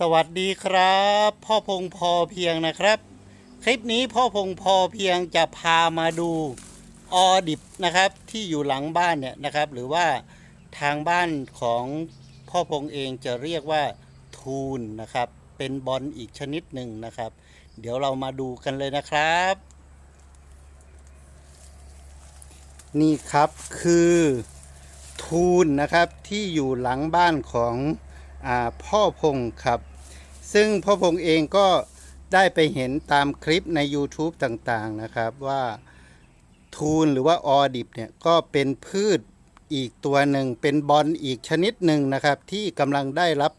สวัสดีครับ พ่อพงพอเพียงนะครับ คลิปนี้พ่อพงพอเพียงจะพามาดูออดิบนะครับที่อยู่หลังบ้านเนี่ยนะครับ หรือว่าทางบ้านของพ่อพงเองจะเรียกว่าทูนนะครับ เป็นบอลอีกชนิดหนึ่งนะครับ เดี๋ยวเรามาดูกันเลยนะครับ นี่ครับคือทูนนะครับที่อยู่หลังบ้านของ พ่อพงศ์ครับ ซึ่งพ่อพงศ์เองก็ได้ไปเห็นตามคลิปใน YouTube ต่างๆนะครับว่าทูนหรือว่าออดิบเนี่ยก็เป็นพืชอีกตัวหนึ่งเป็นบอลอีกชนิดหนึ่งนะครับ ที่กำลังได้รับ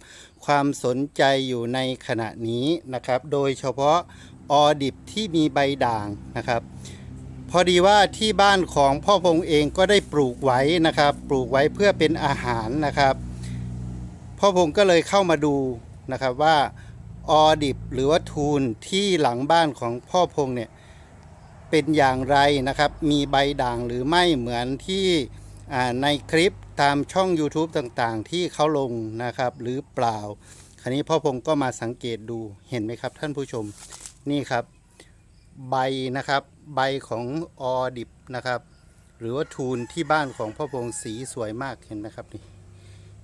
ความสนใจอยู่ในขณะนี้นะครับ โดยเฉพาะออดิบที่มีใบด่างนะครับ พอดีว่าที่บ้านของพ่อพงเองก็ได้ปลูกไว้นะครับ ปลูกไว้เพื่อเป็นอาหารนะครับ พ่อพงก็เลยเข้ามาดูนะครับว่าออดิบหรือว่าทูนที่หลังบ้านของพ่อพงเนี่ยเป็นอย่างไรนะครับ มีใบด่างหรือไม่เหมือนที่ในคลิปตามช่อง YouTube ต่างๆ ที่เขาลงนะครับหรือเปล่า คราวนี้พ่อพงก็มาสังเกตดูเห็นไหมครับท่านผู้ชมนี่ครับ ใบนะครับใบของออดิบนะครับ หรือว่าทูนที่บ้านของพ่อพงสีสวยมากเห็นไหมครับนี่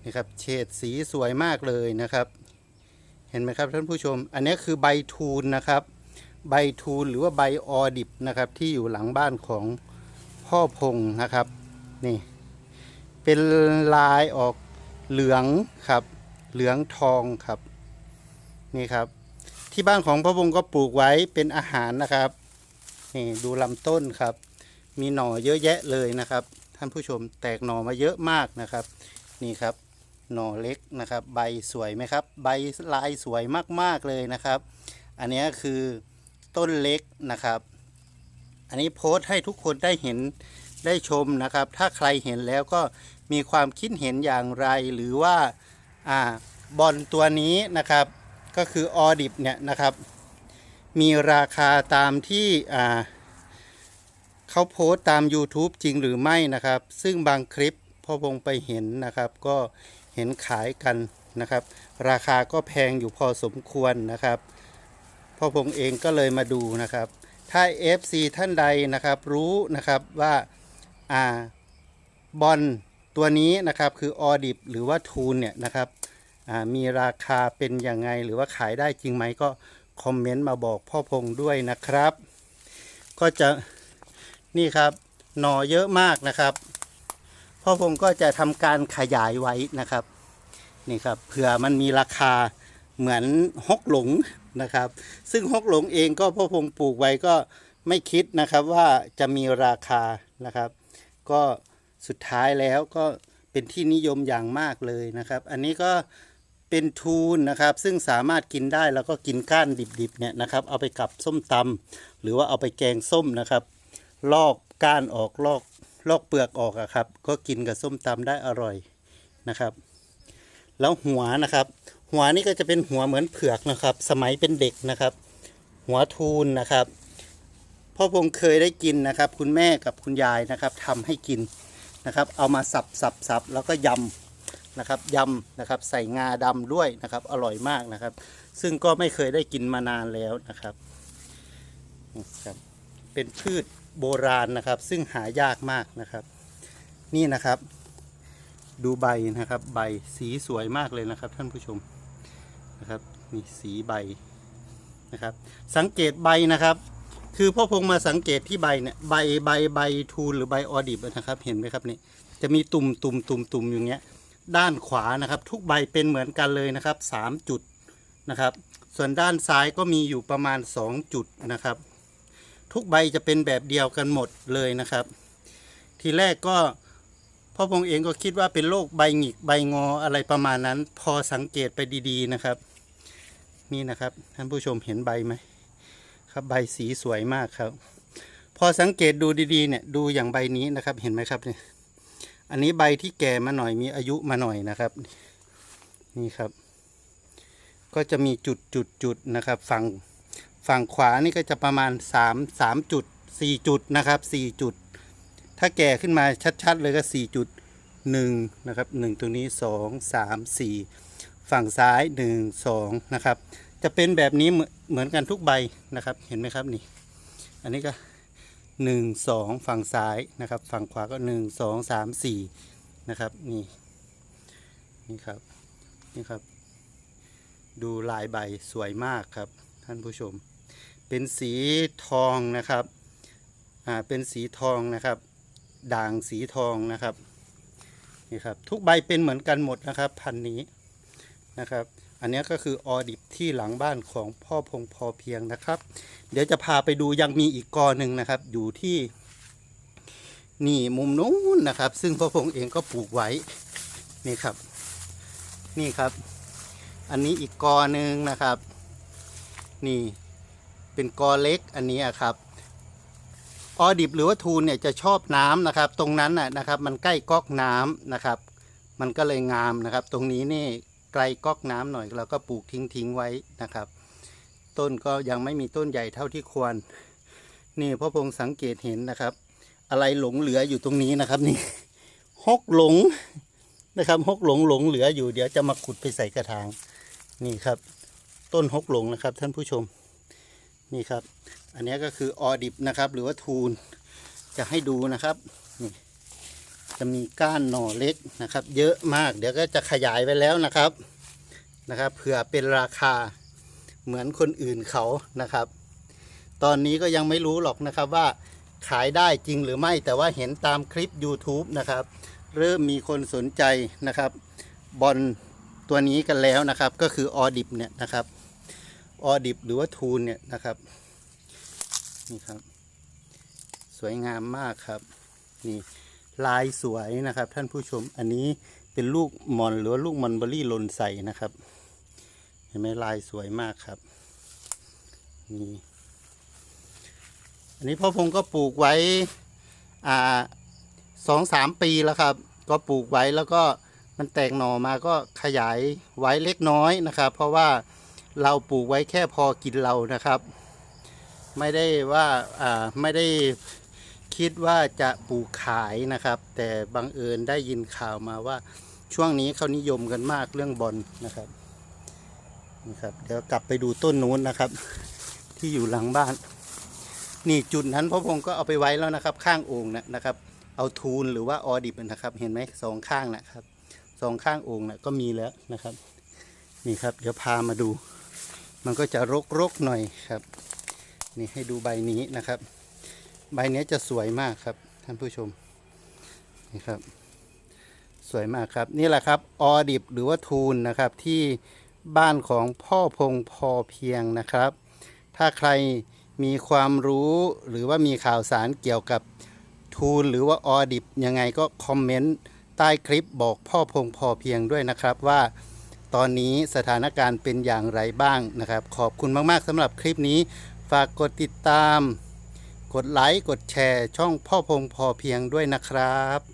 นี่ครับเฉดสีสวยมากเลยนะครับ เห็นไหมครับท่านผู้ชม อันนี้คือใบทูนนะครับใบทูนหรือว่าใบออดิบนะครับที่อยู่หลังบ้านของพ่อพงนะครับนี่เป็นลายออกเหลืองครับเหลืองทองครับนี่ครับ ที่บ้านของพ่อพงก็ปลูกไว้เป็นอาหารนะครับนี่ดูลำต้นครับ มีหน่อเยอะแยะเลยนะครับ ท่านผู้ชมแตกหน่อมาเยอะมากนะครับ นี่ครับ หน่อเล็กนะครับ ใบสวยไหมครับ ใบลายสวยมากๆเลยนะครับ อันนี้คือต้นเล็กนะครับ อันนี้โพสต์ให้ทุกคนได้เห็นได้ชมนะครับ ถ้าใครเห็นแล้วก็มีความคิดเห็นอย่างไร หรือว่าอ่าบอลตัวนี้นะครับ ก็คือออดิบเนี่ยนะครับ มีราคาตามที่อ่าเขาโพสต์ตาม YouTube จริงหรือไม่นะครับ ซึ่งบางคลิปพ่อพงไปเห็นนะครับ ก็ เห็นขายกันนะครับ ราคาก็แพงอยู่พอสมควรนะครับพ่อพงเองก็เลยมาดูนะครับ ถ้า FC ท่านใดนะครับรู้นะครับว่าอ่าบอลตัวนี้นะครับคือออดิบหรือว่าทูนเนี่ยนะครับมีราคาเป็นยังไงหรือว่าขายได้จริงไหมก็คอมเมนต์มาบอกพ่อพงด้วยนะครับ ก็จะนี่ครับหน่อเยอะมากนะครับ พ่อพงก็จะทำการขยายไว้นะครับนี่ครับเผื่อมันมีราคาเหมือนฮกหลงนะครับ ซึ่งฮกหลงเองก็พ่อพงปลูกไว้ก็ไม่คิดนะครับว่าจะมีราคานะครับ ก็สุดท้ายแล้วก็เป็นที่นิยมอย่างมากเลยนะครับ อันนี้ก็เป็นทูนนะครับ ซึ่งสามารถกินได้แล้วก็กินก้านดิบๆเนี่ยนะครับ เอาไปกับส้มตำหรือว่าเอาไปแกงส้มนะครับ ลอกก้านออกลอก ลอกเปลือกออกอะครับ ก็กินกับส้มตำได้อร่อยนะครับ แล้วหัวนะครับ หัวนี่ก็จะเป็นหัวเหมือนเผือกนะครับ สมัยเป็นเด็กนะครับ หัวทูนนะครับพ่อพงเคยได้กินนะครับ คุณแม่กับคุณยายนะครับทำให้กินนะครับ เอามาสับสับสับแล้วก็ยำนะครับยำนะครับ ใส่งาดำด้วยนะครับ อร่อยมากนะครับ ซึ่งก็ไม่เคยได้กินมานานแล้วนะครับนะครับเป็นพืช โบราณนะครับ ซึ่งหายากมากนะครับ นี่นะครับ ดูใบนะครับ ใบสีสวยมากเลยนะครับ ท่านผู้ชมนะครับนี่สีใบนะครับ สังเกตใบนะครับ คือพ่อพงมาสังเกตที่ใบเนี่ยใบใบใบทูลหรือใบออดิบนะครับ เห็นไหมครับนี่จะมีตุ่มตุ่มตุ่มตุ่มอย่างเงี้ยด้านขวานะครับ ทุกใบเป็นเหมือนกันเลยนะครับสามจุดนะครับ ส่วนด้านซ้ายก็มีอยู่ประมาณสองจุดนะครับ ทุกใบจะเป็นแบบเดียวกันหมดเลยนะครับ ทีแรกก็พ่อพงเองก็คิดว่าเป็นโรคใบหงิกใบงออะไรประมาณนั้น พอสังเกตไปดีๆนะครับ นี่นะครับท่านผู้ชมเห็นใบไหมครับใบสีสวยมากครับ พอสังเกตดูดีๆเนี่ยดูอย่างใบนี้นะครับเห็นไหมครับเนี่ยอันนี้ใบที่แก่มาหน่อยมีอายุมาหน่อยนะครับ นี่ครับ ก็จะมีจุดจุดจุดนะครับฝั่ง ฝั่งขวานี่ก็จะประมาณสามสามจุดสี่จุดนะครับสี่จุด ถ้าแก่ขึ้นมาชัดๆเลยก็สี่จุดหนึ่งนะครับหนึ่งตรงนี้สองสามสี่ฝั่งซ้ายหนึ่งสองนะครับจะเป็นแบบนี้เหมือนเหมือนกันทุกใบนะครับเห็นไหมครับนี่อันนี้ก็หนึ่งสองฝั่งซ้ายนะครับ ฝั่งขวาก็หนึ่งสองสามสี่นะครับนี่นี่ครับนี่ครับ ดูลายใบสวยมากครับท่านผู้ชม เป็นสีทองนะครับอ่าเป็นสีทองนะครับ ด่างสีทองนะครับนี่ครับทุกใบเป็นเหมือนกันหมดนะครับ พันนี้นะครับ อันนี้ก็คือออดิบที่หลังบ้านของพ่อพงพอเพียงนะครับ เดี๋ยวจะพาไปดูยังมีอีกกอหนึ่งนะครับ อยู่ที่นี่มุมนู้นนะครับ ซึ่งพ่อพงเองก็ปลูกไว้นี่ครับ นี่ครับ อันนี้อีกกอหนึ่งนะครับ นี่ เป็นกอเล็กอันนี้ครับออดิบหรือว่าทูนเนี่ยจะชอบน้ำนะครับ ตรงนั้นนะครับ มันใกล้ก๊อกน้ำนะครับ มันก็เลยงามนะครับ ตรงนี้นี่ไกลก๊อกน้ำหน่อยเราก็ปลูกทิ้งทิ้งๆไว้นะครับ ต้นก็ยังไม่มีต้นใหญ่เท่าที่ควร นี่พ่อพงสังเกตเห็นนะครับ อะไรหลงเหลืออยู่ตรงนี้นะครับ นี่ฮกหลงนะครับฮกหลงหลงเหลืออยู่เดี๋ยวจะมาขุดไปใส่กระถางนี่ครับ ต้นฮกหลงนะครับท่านผู้ชม นี่ครับ อันนี้ก็คือออดิบนะครับ หรือว่าทูนจะให้ดูนะครับนี่จะมีก้านหน่อเล็กนะครับ เยอะมาก เดี๋ยวก็จะขยายไปแล้วนะครับนะครับเผื่อเป็นราคาเหมือนคนอื่นเขานะครับ ตอนนี้ก็ยังไม่รู้หรอกนะครับว่าขายได้จริงหรือไม่แต่ว่าเห็นตามคลิป YouTube นะครับ เริ่มมีคนสนใจนะครับบอลตัวนี้กันแล้วนะครับ ก็คือออดิบเนี่ยนะครับ ออดิบหรือว่าทูนเนี่ยนะครับ นี่ครับ สวยงามมากครับ นี่ลายสวยนะครับ ท่านผู้ชมอันนี้เป็นลูกมอนหรือลูกมอนเบอรี่ลนใส่นะครับ เห็นไหมลายสวยมากครับนี่อันนี้พ่อพงก็ปลูกไว้อ่าสองสามปีแล้วครับ ก็ปลูกไว้แล้วก็มันแตกหน่อมาก็ขยายไว้เล็กน้อยนะครับ เพราะว่า เราปลูกไว้แค่พอกินเรานะครับ ไม่ได้ว่าไม่ได้คิดว่าจะปลูกขายนะครับ แต่บังเอิญได้ยินข่าวมาว่าช่วงนี้เขานิยมกันมากเรื่องบอลนะครับนี่ครับเดี๋ยวกลับไปดูต้นนู้นนะครับ ที่อยู่หลังบ้าน นี่จุดนั้นพ่อพงศ์ก็เอาไปไว้แล้วนะครับ ข้างโอ่งนะนะครับ เอาทูนหรือว่าออดิบนะครับ เห็นไหมสองข้างนะครับสองข้างโอ่งนะก็มีแล้วนะครับ นี่ครับ เดี๋ยวพามาดู มันก็จะรกๆหน่อยครับ นี่ให้ดูใบนี้นะครับ ใบนี้จะสวยมากครับท่านผู้ชมนี่ครับ สวยมากครับ นี่แหละครับออดิบหรือว่าทูนนะครับที่บ้านของพ่อพงพอเพียงนะครับ ถ้าใครมีความรู้หรือว่ามีข่าวสารเกี่ยวกับทูนหรือว่าออดิบยังไงก็คอมเมนต์ใต้คลิปบอกพ่อพงพอเพียงด้วยนะครับว่า ตอนนี้สถานการณ์เป็นอย่างไรบ้างนะครับ ขอบคุณมากๆสำหรับคลิปนี้ ฝากกดติดตาม กดไลค์ กดแชร์ ช่องพ่อพงพอเพียงด้วยนะครับ